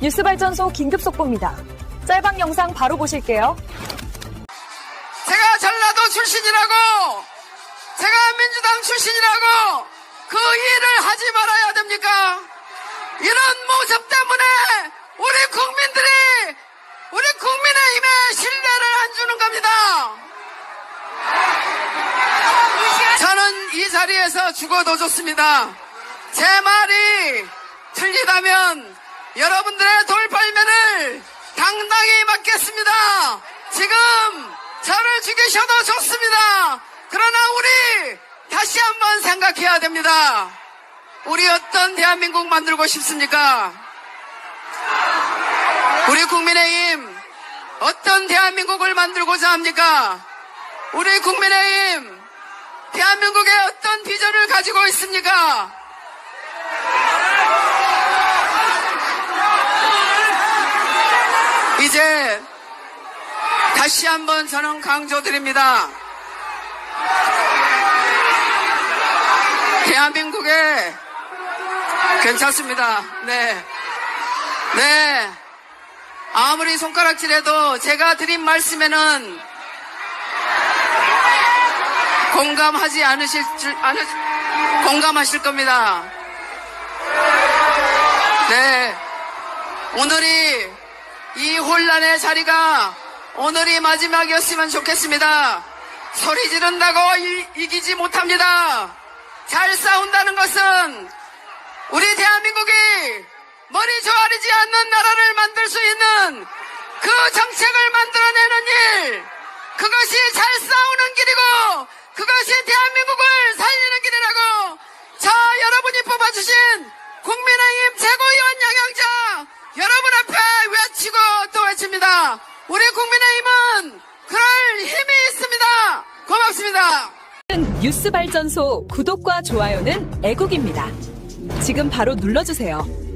뉴스 발전소 긴급 속보입니다. 짤방 영상 바로 보실게요. 제가 전라도 출신이라고 제가 민주당 출신이라고 그 일을 하지 말아야 됩니까? 이런 모습 때문에 우리 국민들이 우리 국민의힘에 신뢰를 안 주는 겁니다. 저는 이 자리에서 죽어도 좋습니다. 제 말이 틀리다면 여러분들의 돌팔면을 당당히 맞겠습니다. 지금 저를 죽이셔도 좋습니다. 그러나 우리 다시 한번 생각해야 됩니다. 우리 어떤 대한민국 만들고 싶습니까? 우리 국민의힘 어떤 대한민국을 만들고자 합니까? 우리 국민의힘 대한민국의 어떤 비전을 가지고 있습니까? 이제 다시 한번 저는 강조드립니다. 대한민국에 괜찮습니다. 네. 네. 아무리 손가락질해도 제가 드린 말씀에는 공감하지 않으실 줄, 않으, 공감하실 겁니다. 네. 오늘이 이 혼란의 자리가 오늘이 마지막이었으면 좋겠습니다. 소리 지른다고 이, 이기지 못합니다. 잘 싸운다는 것은 우리 대한민국이 머리 조아리지 않는 나라를 만들 수 있는 그 정책을 만들어내는 일, 그것이 잘 싸우는 길이고, 그것이 대한민국을 살리는 길이라고, 저 여러분이 뽑아주신 국민의힘 최고위원 양양자 여러분 앞에 외치고 또 외칩니다. 우리 국민의힘은 그럴 힘이 있습니다. 고맙습니다. 뉴스 발전소 구독과 좋아요는 애국입니다. 지금 바로 눌러주세요.